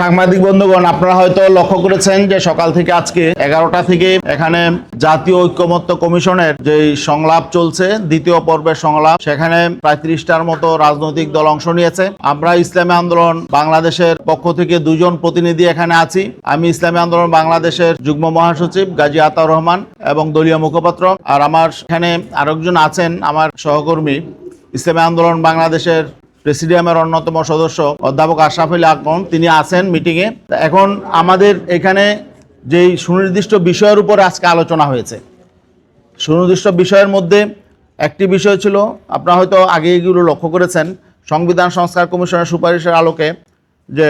সাংবাদিক হয়তো লক্ষ্য করেছেন যে সকাল থেকে আজকে এগারোটা থেকে এখানে জাতীয় যে সংলাপ চলছে, দ্বিতীয় পর্বের সংলাপ, সেখানে প্রায় ত্রিশটার মতো রাজনৈতিক দল অংশ নিয়েছে। আমরা ইসলামী আন্দোলন বাংলাদেশের পক্ষ থেকে দুজন প্রতিনিধি এখানে আছি। আমি ইসলামী আন্দোলন বাংলাদেশের যুগ্ম মহাসচিব গাজী আতাউর রহমান এবং দলীয় মুখপাত্র। আর আমার এখানে আরেকজন আছেন আমার সহকর্মী ইসলামী আন্দোলন বাংলাদেশের প্রেসিডিয়ামের অন্যতম সদস্য অধ্যাপক আশরাফ আলী আকমন তিনি আছেন মিটিংয়ে এখন আমাদের এখানে যেই সুনির্দিষ্ট বিষয়ের উপর আজকে আলোচনা হয়েছে, সুনির্দিষ্ট বিষয়ের মধ্যে একটি বিষয় ছিল, আপনারা হয়তো আগে এগুলো লক্ষ্য করেছেন, সংবিধান সংস্কার কমিশনের সুপারিশের আলোকে যে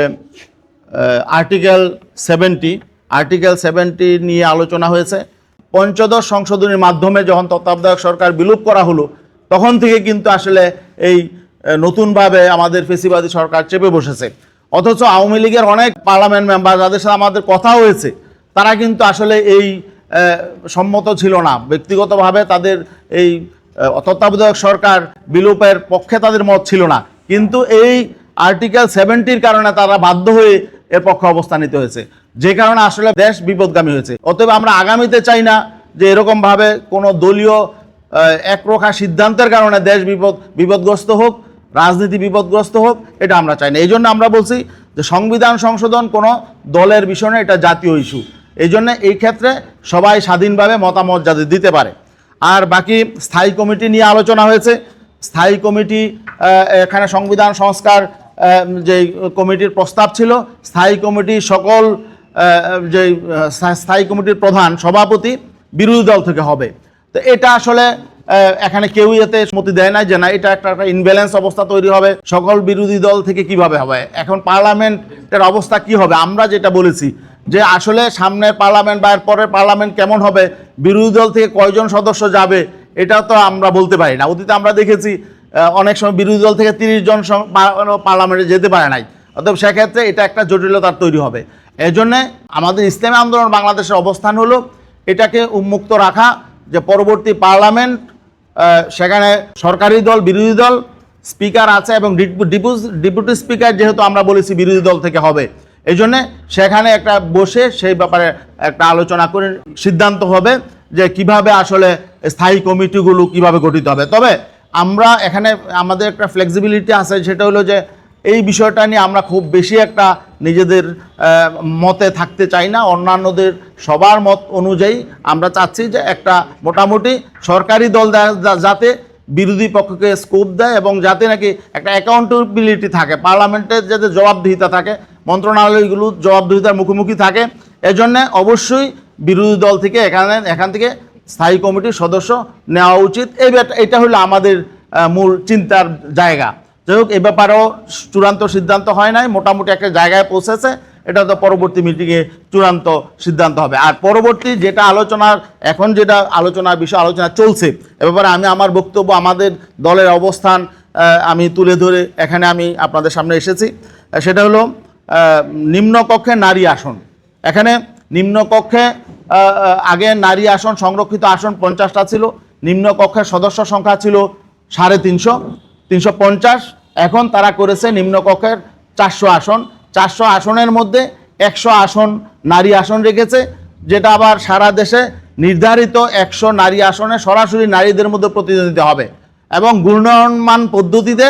আর্টিকেল সেভেন্টি আর্টিকেল সেভেন্টি নিয়ে আলোচনা হয়েছে। পঞ্চদশ সংশোধনীর মাধ্যমে যখন তত্ত্বাবধায়ক সরকার বিলুপ করা হলো তখন থেকে কিন্তু আসলে এই নতুনভাবে আমাদের ফেসিবাদী সরকার চেপে বসেছে। অথচ আওয়ামী লীগের অনেক পার্লামেন্ট মেম্বার যাদের সাথে আমাদের কথা হয়েছে, তারা কিন্তু আসলে এই সম্মত ছিল না। ব্যক্তিগতভাবে তাদের এই তত্ত্বাবধায়ক সরকার বিলোপের পক্ষে তাদের মত ছিল না। কিন্তু এই আর্টিকেল সেভেন্টির কারণে তারা বাধ্য হয়ে এর পক্ষে অবস্থান নিতে হয়েছে। যে কারণে আসলে দেশ বিপদগামী হয়েছে। অতএব আমরা আগামীতে চাই না যে এরকমভাবে কোনো দলীয় একরোখা সিদ্ধান্তের কারণে দেশ বিপদ, বিপদগ্রস্ত হোক, রাজনীতি বিপদগ্রস্ত হোক, এটা আমরা চাই না। এই জন্য আমরা বলছি যে সংবিধান সংশোধন কোনো দলের বিষয় না, এটা জাতীয় ইস্যু। এই জন্য এই ক্ষেত্রে সবাই স্বাধীনভাবে মতামত যাতে দিতে পারে। আর বাকি স্থায়ী কমিটি নিয়ে আলোচনা হয়েছে। স্থায়ী কমিটি এখানে সংবিধান সংস্কার যে কমিটির প্রস্তাব ছিল, স্থায়ী কমিটি সকল যে স্থায়ী কমিটির প্রধান সভাপতি বিরোধী দল থেকে হবে। তো এটা আসলে এখানে কেউই এতে সম্মতি দেয় না যে না, এটা একটা একটা ইনব্যালেন্স অবস্থা তৈরি হবে। সকল বিরোধী দল থেকে কীভাবে হবে? এখন পার্লামেন্টের অবস্থা কি হবে? আমরা যেটা বলেছি যে আসলে সামনের পার্লামেন্ট বা এর পরের পার্লামেন্ট কেমন হবে? বিরোধী দল থেকে কয়জন সদস্য যাবে? এটা তো আমরা বলতে পারি না। অতীতে আমরা দেখেছি অনেক সময় বিরোধী দল থেকে তিরিশ জন পার্লামেন্টে যেতে পারে নাই। অতএব সেক্ষেত্রে এটা একটা জটিলতার তৈরি হবে। এই জন্যে আমাদের ইসলামী আন্দোলন বাংলাদেশের অবস্থান হলো, এটাকে উন্মুক্ত রাখা যে পরবর্তী পার্লামেন্ট সেখানে সরকারি দল, বিরোধী দল, স্পিকার আছে এবং ডিপুটি স্পিকার যেহেতু আমরা বলেছি বিরোধী দল থেকে হবে। এই জন্যে সেখানে একটা বসে সেই ব্যাপারে একটা আলোচনা করে সিদ্ধান্ত হবে যে কীভাবে আসলে স্থায়ী কমিটিগুলো কীভাবে গঠিত হবে। তবে আমরা এখানে আমাদের একটা ফ্লেক্সিবিলিটি আছে, সেটা হলো যে এই বিষয়টা নিয়ে আমরা খুব বেশি একটা নিজেদের মতে থাকতে চাই না। অন্যান্যদের সবার মত অনুযায়ী আমরা চাচ্ছি যে একটা মোটামুটি সরকারি দল যাতে বিরোধী পক্ষকে স্কোপ দেয় এবং যাতে নাকি একটা অ্যাকাউন্টেবিলিটি থাকে। পার্লামেন্টের যাতে জবাবদিহিতা থাকে, মন্ত্রণালয়গুলো জবাবদিহিতার মুখোমুখি থাকে। এজন্যে অবশ্যই বিরোধী দল থেকে এখানে, এখান থেকে স্থায়ী কমিটির সদস্য নেওয়া উচিত। এই এটা হলো আমাদের মূল চিন্তার জায়গা। যাই হোক এ ব্যাপারেও চূড়ান্ত সিদ্ধান্ত হয় নাই, মোটামুটি একটা জায়গায় পৌঁছেছে, এটা তো পরবর্তী মিটিংয়ে চূড়ান্ত সিদ্ধান্ত হবে। আর পরবর্তী যেটা আলোচনার, এখন যেটা আলোচনার বিষয়, আলোচনা চলছে, এ ব্যাপারে আমি আমার বক্তব্য, আমাদের দলের অবস্থান আমি তুলে ধরে এখানে আমি আপনাদের সামনে এসেছি। সেটা হলো নিম্নকক্ষে নারী আসন। এখানে নিম্নকক্ষে আগে নারী আসন, সংরক্ষিত আসন পঞ্চাশটা ছিল নিম্নকক্ষের সদস্য সংখ্যা ছিল সাড়ে তিনশো তিনশো পঞ্চাশ এখন তারা করেছে নিম্নকক্ষের চারশো আসন। চারশো আসনের মধ্যে একশো আসন নারী আসন রেখেছে, যেটা আবার সারা দেশে নির্ধারিত একশো নারী আসনে সরাসরি নারীদের মধ্যে প্রতিদ্বন্দ্বিতা হবে। এবং গুণমান পদ্ধতিতে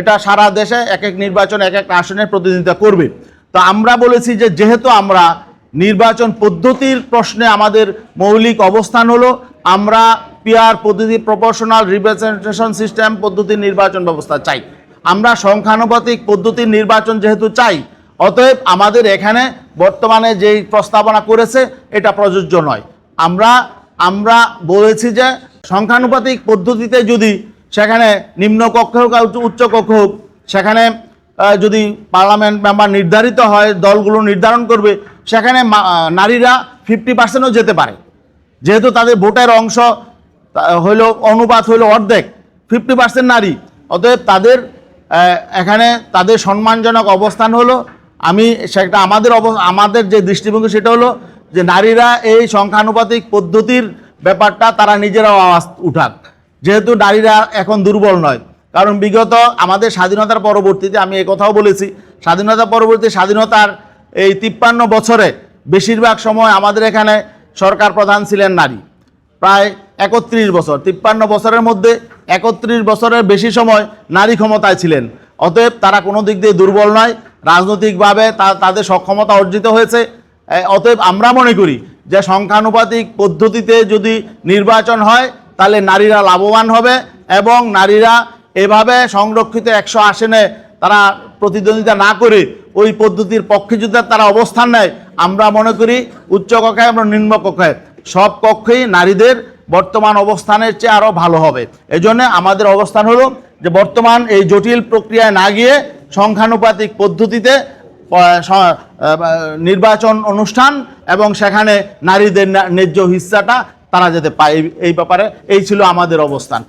এটা সারা দেশে এক এক নির্বাচন, এক এক আসনের প্রতিদ্বন্দ্বিতা করবে। তো আমরা বলেছি যে যেহেতু আমরা নির্বাচন পদ্ধতির প্রশ্নে আমাদের মৌলিক অবস্থান হলো, আমরা পিয়ার পদ্ধতি, প্রপোর্শনাল রিপ্রেজেন্টেশন সিস্টেম পদ্ধতির নির্বাচন ব্যবস্থা চাই। আমরা সংখ্যানুপাতিক পদ্ধতির নির্বাচন যেহেতু চাই, অতএব আমাদের এখানে বর্তমানে যেই প্রস্তাবনা করেছে, এটা প্রযোজ্য নয়। আমরা আমরা বলেছি যে সংখ্যানুপাতিক পদ্ধতিতে যদি সেখানে নিম্ন কক্ষ হোক আর উচ্চ- উচ্চ কক্ষ হোক, সেখানে যদি পার্লামেন্ট মেম্বার নির্ধারিত হয়, দলগুলো নির্ধারণ করবে, সেখানে নারীরা ফিফটি পার্সেন্টও যেতে পারে। যেহেতু তাদের ভোটের অংশ হইল, অনুপাত হইল অর্ধেক, ফিফটি পার্সেন্ট নারী, অতএব তাদের এখানে তাদের সম্মানজনক অবস্থান হলো। আমি সেটা আমাদের অব- আমাদের যে দৃষ্টিভঙ্গি সেটা হলো যে নারীরা এই সংখ্যানুপাতিক পদ্ধতির ব্যাপারটা তারা নিজেরাও আওয়াজ উঠাক। যেহেতু নারীরা এখন দুর্বল নয়। কারণ বিগত আমাদের স্বাধীনতার পরবর্তীতে আমি কথাও বলেছি, স্বাধীনতা পরবর্তী স্বাধীনতার এই তিপ্পান্ন বছরে বেশিরভাগ সময় আমাদের এখানে সরকার প্রধান ছিলেন নারী। প্রায় একত্রিশ বছর, তিপ্পান্ন বছরের মধ্যে একত্রিশ বছরের বেশি সময় নারী ক্ষমতায় ছিলেন। অতএব তারা কোনো দিক দিয়ে দুর্বল নয়, রাজনৈতিকভাবে তা- তাদের সক্ষমতা অর্জিত হয়েছে। অতএব আমরা মনে করি যে সংখ্যানুপাতিক পদ্ধতিতে যদি নির্বাচন হয়, তাহলে নারীরা লাভবান হবে এবং নারীরা এভাবে সংরক্ষিত একশো আসনে তারা প্রতিদ্বন্দ্বিতা না করে ওই পদ্ধতির পক্ষে যদি তারা অবস্থান নেয়, আমরা মনে করি উচ্চ কক্ষায় এবং নিম্ন কক্ষায়। সব কক্ষেই নারীদের বর্তমান অবস্থানের চেয়ে আরও ভালো হবে। এজন্য আমাদের অবস্থান হলো যে বর্তমান এই জটিল প্রক্রিয়ায় না গিয়ে সংখ্যানুপাতিক পদ্ধতিতে নির্বাচন অনুষ্ঠান এবং সেখানে নারীদের ন্যা- ন্যায্য হিস্সাটা তারা যেতে পায় এই ব্যাপারে। এই ছিল আমাদের অবস্থান।